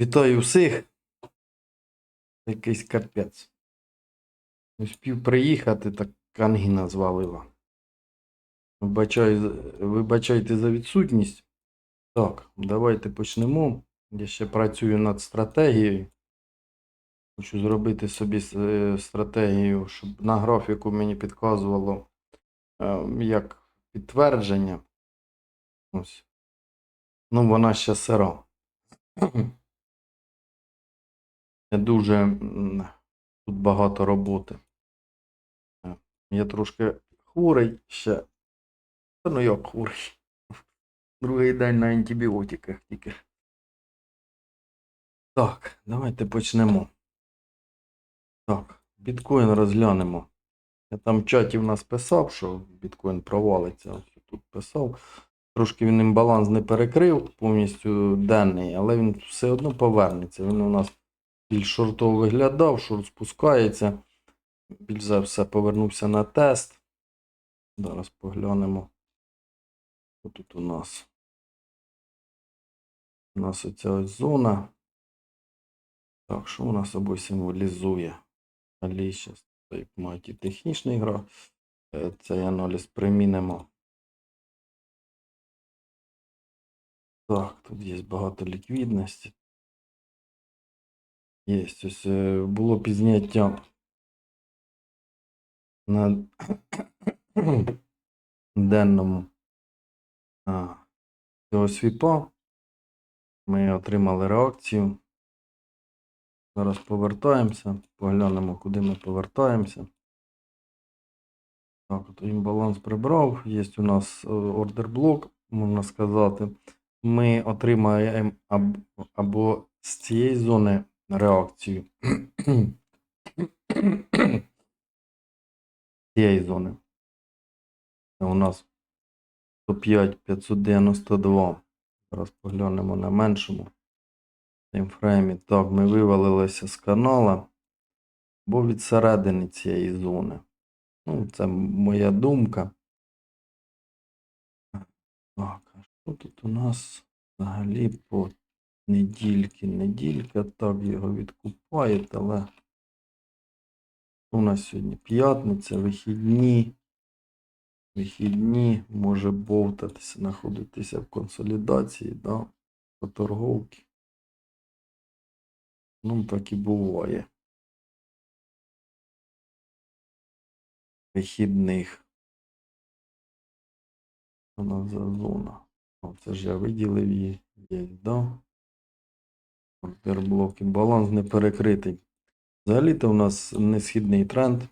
Вітаю всіх. Якийсь капець. Не Успів приїхати, так ангіна звалила. Вибачаю, вибачайте за відсутність. Так, давайте почнемо. Я ще працюю над стратегією. Хочу зробити собі е, стратегію, щоб на графіку мені підказувало е, як підтвердження. Ось. Ну, вона ще сира. Я дуже тут багато роботи. Е, Я трошки хворий ще. Та ну як хворий. Другий день на антибіотиках тільки. Так, давайте почнемо. Так, біткоін розглянемо. Я там в чаті в нас писав, що біткоін провалиться. Ось тут писав. Трошки він імбаланс не перекрив повністю денний, але він все одно повернеться. Він у нас більш шортово виглядав, шорт спускається. Більш за все повернувся на тест. Зараз поглянемо. Що тут у нас? У нас оця ось зона. Так, що вона собою символізує? Алі так мають і технічний гра. Е, Цей аналіз примінимо. Так, тут є багато ліквідності. Є ось е, було підняття на денному цього свіпа. Ми отримали реакцію. Зараз повертаємося, поглянемо, куди ми повертаємося. Так, от імбаланс прибрав. Є у нас ордер блок, можна сказати. Ми отримаємо аб- або з цієї зони реакцію. цієї зони. У нас 105 592. Зараз поглянемо на меншому таймфреймі. Так, ми вивалилися з канала, бо від середини цієї зони. Ну, це моя думка. Так, а що тут у нас взагалі по недільки? Неділька, так його відкупають, але у нас сьогодні п'ятниця, вихідні. Вихідні може бовтатися, знаходитися в консолідації, да, по торговки. Ну, так і буває. Вихідних. У нас за зона. О, це ж я виділив її. Є, да? Ордер блоки. Баланс не перекритий. Взагалі-то у нас несхідний тренд.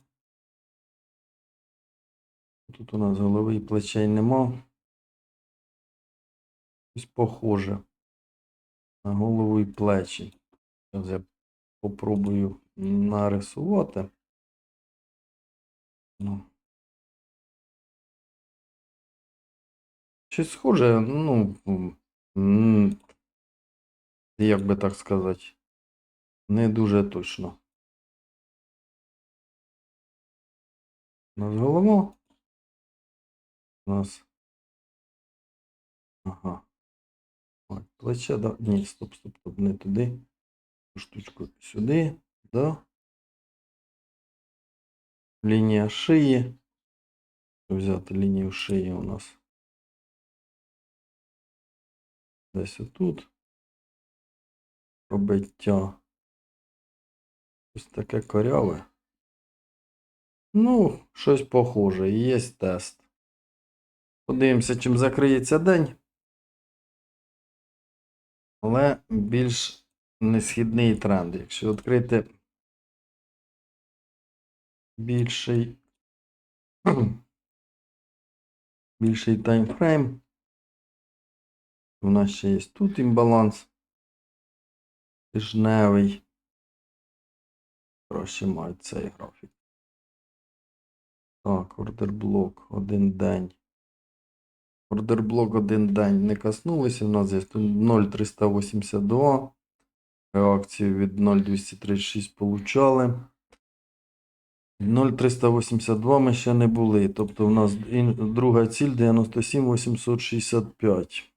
Тут у нас голови і плечей нема. Ось похоже на голову і плечі. Зараз я попробую нарисувати. Ну. Щось схоже, ну, як би так сказати, не дуже точно. У нас голова. У нас. Ага. Ой, плече, да. Ні, стоп, стоп, стоп, не туди. Штучку сюди, да. Лінія шиї. Взяти лінію шиї у нас. Десь отут. Пробиття. Ось таке коряве. Ну, щось похоже. Є тест. Подивимося, чим закриється день. Але більш несхідний тренд. Якщо відкрити більший більший таймфрейм. У нас ще є тут імбаланс. Тижневий. Краще мають цей графік. Так, ордер блок один день. Ордер блок один день не коснулися. У нас є 0,382. Реакцію від 0,236 получали. 0,382 ми ще не були. Тобто у нас друга ціль 97 865.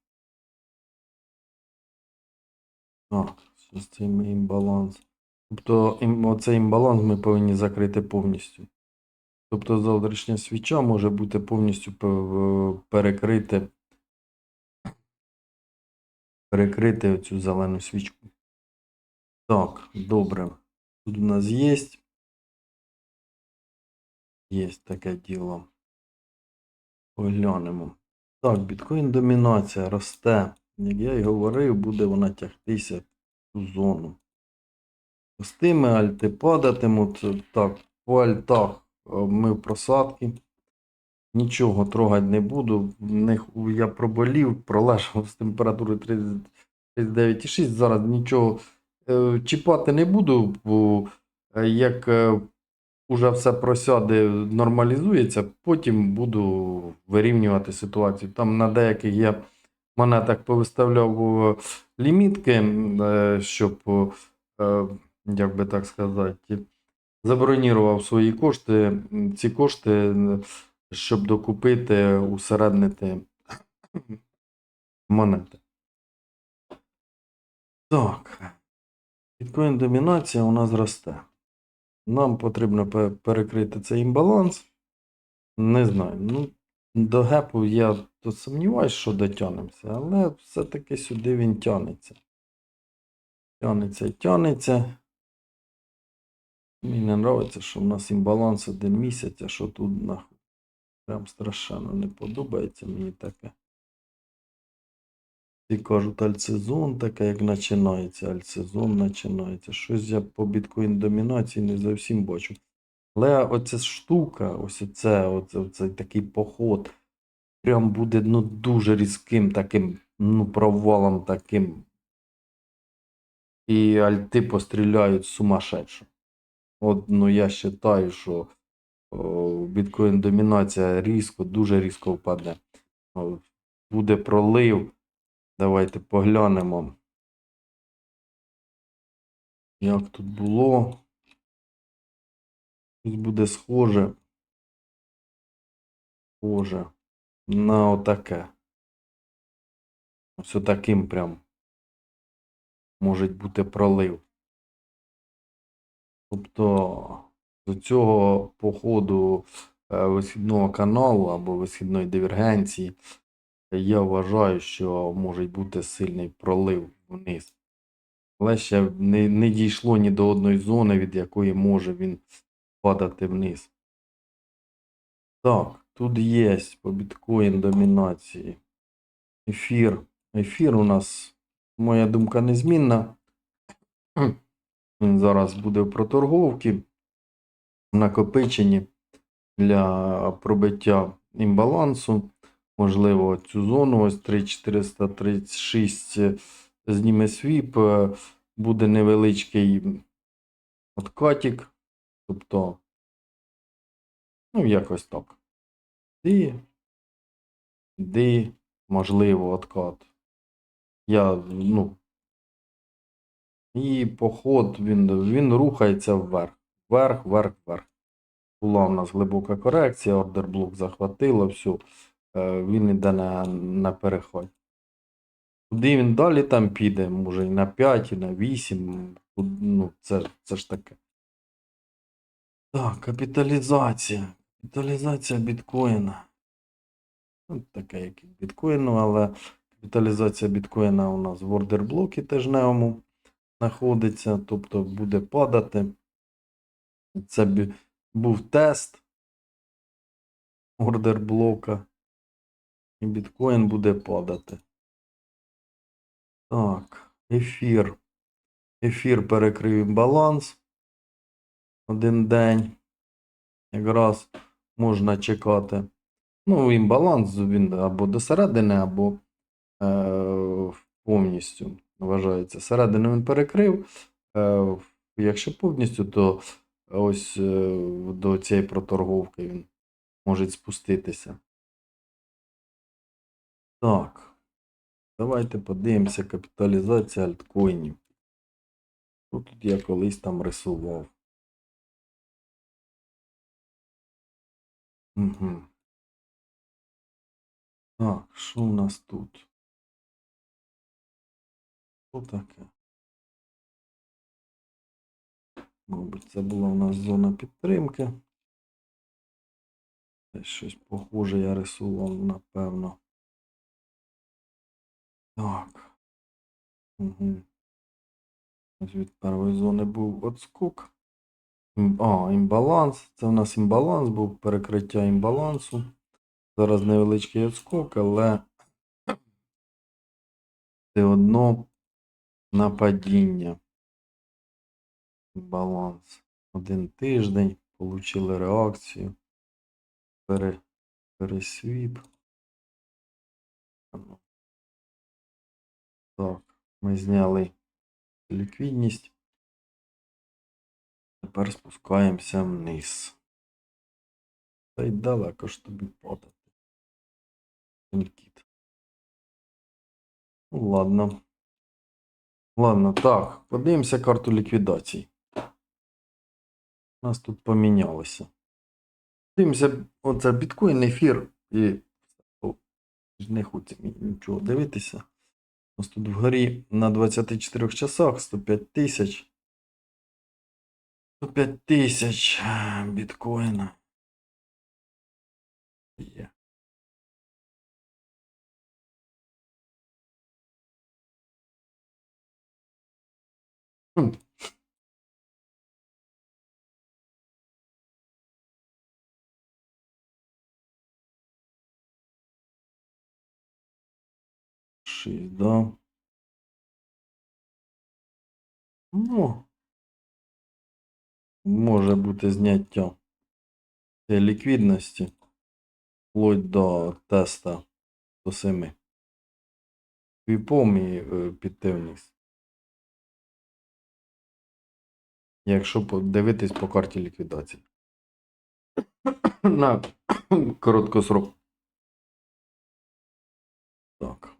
Так, Цей імбаланс. Тобто ім, оцей імбаланс ми повинні закрити повністю. Тобто завтрашня свіча може бути повністю перекрити, перекрити цю зелену свічку. Так, добре. Тут у нас є. Є таке діло. Поглянемо. Так, біткоін домінація росте. Як я і говорив, буде вона тягтися зону. Пустими альти падатимуть. Так, по альтах е, ми в просадки. Нічого трогати не буду. Я проболів, пролежав з температури 39,6. Зараз нічого е, чіпати не буду, бо е, як е, уже все просяде, нормалізується, потім буду вирівнювати ситуацію. Там на деяких я монетах повиставляв е, лімітки, е, щоб, е, як би так сказати, забронірував свої кошти. Ці кошти, щоб докупити, усереднити монети. Так. Біткоін домінація у нас росте. Нам потрібно перекрити цей імбаланс. Не знаю. Ну, до гепу я тут сумніваюся, що дотягнемося, але все-таки сюди він тягнеться. Тягнеться і тягнеться. Мені не подобається, що в нас імбаланс один місяць, а що тут нахуй. Прям страшенно не подобається мені таке. Всі кажуть, альтсезон таке, як починається, альтсезон починається. Щось я по біткоін домінації не зовсім бачу. Але оця штука, ось оце, оце, оцей такий поход, прям буде ну, дуже різким таким ну, провалом таким. І альти постріляють сумасшедше. От, ну я вважаю, що біткоін домінація різко, дуже різко впаде. О, буде пролив. Давайте поглянемо. Як тут було. Тут буде схоже. Схоже на отаке. Ось таким прям може бути пролив. Тобто до цього походу е, висхідного каналу або висхідної дивергенції я вважаю, що може бути сильний пролив вниз. Але ще не, не дійшло ні до одної зони, від якої може він падати вниз. Так, тут є по біткоін домінації. Ефір. Ефір у нас, моя думка, незмінна. Він зараз буде в проторговці, накопиченні для пробиття імбалансу. Можливо, цю зону ось 3436 зніме свіп, е, буде невеличкий откатик. Тобто, ну, якось так. І, і можливо, откат. Я, ну, і поход, він, він рухається вверх. Вверх, вверх, вверх. Була у нас глибока корекція, ордерблок захватило, все. Е, Він йде на, на переход. Куди він далі там піде? Може і на 5, і на 8. Ну, це, це ж таке. Так, капіталізація. Капіталізація біткоїна. Ну, таке, як і біткоїну, але капіталізація біткоїна у нас в ордерблокі тижневому знаходиться, тобто буде падати. Це був тест ордерблока. І біткоін буде падати. Так, ефір. Ефір перекрив баланс. Один день. Якраз можна чекати. Ну, імбаланс він або до середини, або е, повністю вважається. Середину він перекрив. Е, якщо повністю, то ось е, до цієї проторговки він може спуститися. Так. Давайте подивимося капіталізація альткоїнів. Тут я колись там рисував. Угу. Так, що у нас тут? Що таке? Мабуть, це була у нас зона підтримки. Щось похоже я рисував, напевно. Так. Угу. Ось від першої зони був отскок. А, імбаланс. Це у нас імбаланс був, перекриття імбалансу. Зараз невеличкий отскок, але все одно на падіння. Баланс. Один тиждень. Получили реакцію. Пере, пересвіп. Так, ми зняли ліквідність. Тепер спускаємося вниз. Та й далеко ж тобі падати. Кіт. Ладно. Ладно, так, подивимося карту ліквідації. У нас тут помінялося. Дивимося, оце біткоін, ефір і. Не хочу нічого дивитися. У нас тут вгорі на 24 часах 105 тисяч. 105 тисяч біткоїна. Є. Шість, да. Ну, може бути зняття цієї ліквідності вплоть до теста до 7. І помі е, піти вниз. Якщо подивитись по карті ліквідації. На короткосрок. Так.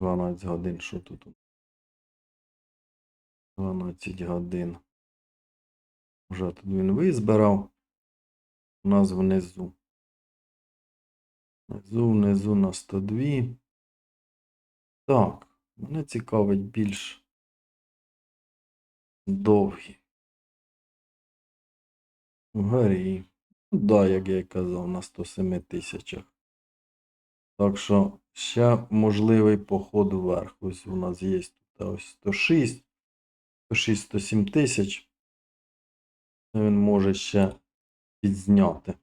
12 годин, що тут? 12 годин. Вже тут він визбирав. У нас внизу. Внизу, внизу на 102. Так, мене цікавить більш довгі. Вгорі. Ну, да, як я й казав, на 107 тисячах. Так що ще можливий поход вверх. Ось у нас є тут ось 106, 106, 107 тисяч. Він може ще підзняти.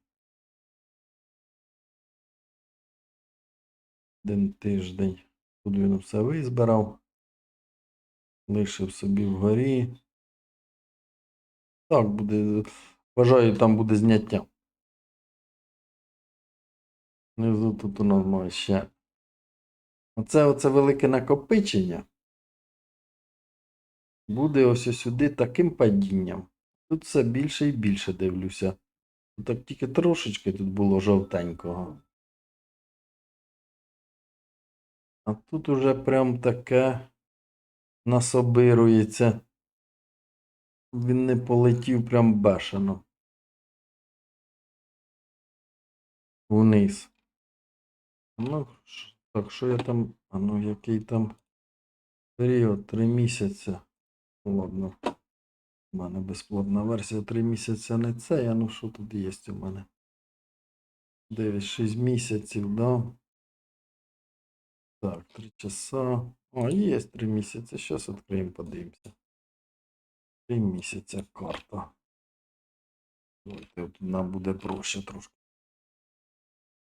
Один тиждень. Тут він все визбирав. Лишив собі вгорі. Так, буде. Вважаю, там буде зняття. Внизу тут у нас має ще. Оце оце велике накопичення. Буде ось сюди таким падінням. Тут все більше і більше дивлюся. Так тільки трошечки тут було жовтенького. А тут уже прям таке насобирується. Він не полетів прям бешено. Вниз. Ну, так, що я там. А ну який там період? Три місяці. Ладно. У мене безплатна версія 3 місяці не це. Я ну що тут є у мене? 9-6 місяців, да? Так, 3 часа. О, є 3 місяці. Зараз відкриємо, подивимося. 3 місяця карта. Давайте нам буде проще трошки.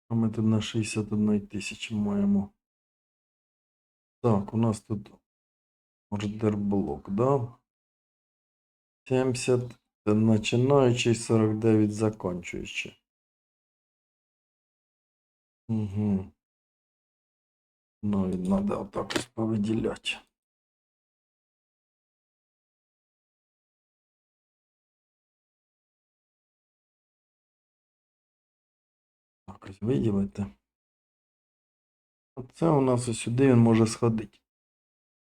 А ми тут на 61 тисячі маємо. Так, у нас тут ордерблок, да? 70 починаючий, 49 закінчуючий. Угу. Ну, і треба отак ось повиділяти. Так, ось виділити. Оце у нас ось сюди він може сходити.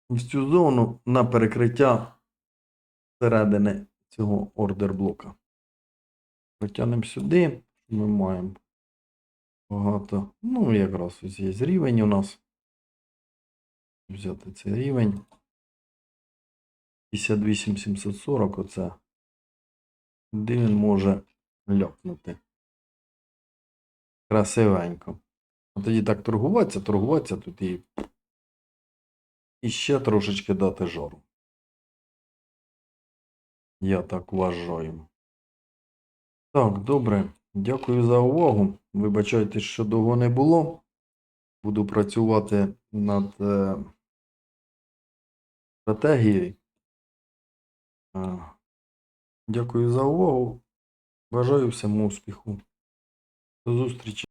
Ось цю зону на перекриття середини цього ордер блока. Потягнемо сюди, ми маємо багато. Ну, якраз ось є рівень у нас. Взяти цей рівень. 58 740 оце. Куди він може ляпнути? Красивенько. А тоді так торгуватися, торгуватися тут і. І ще трошечки дати жару. Я так вважаю. Так, добре. Дякую за увагу. Вибачайте, що довго не було. Буду працювати над е, стратегією. Е, Дякую за увагу. Бажаю всім успіху. До зустрічі.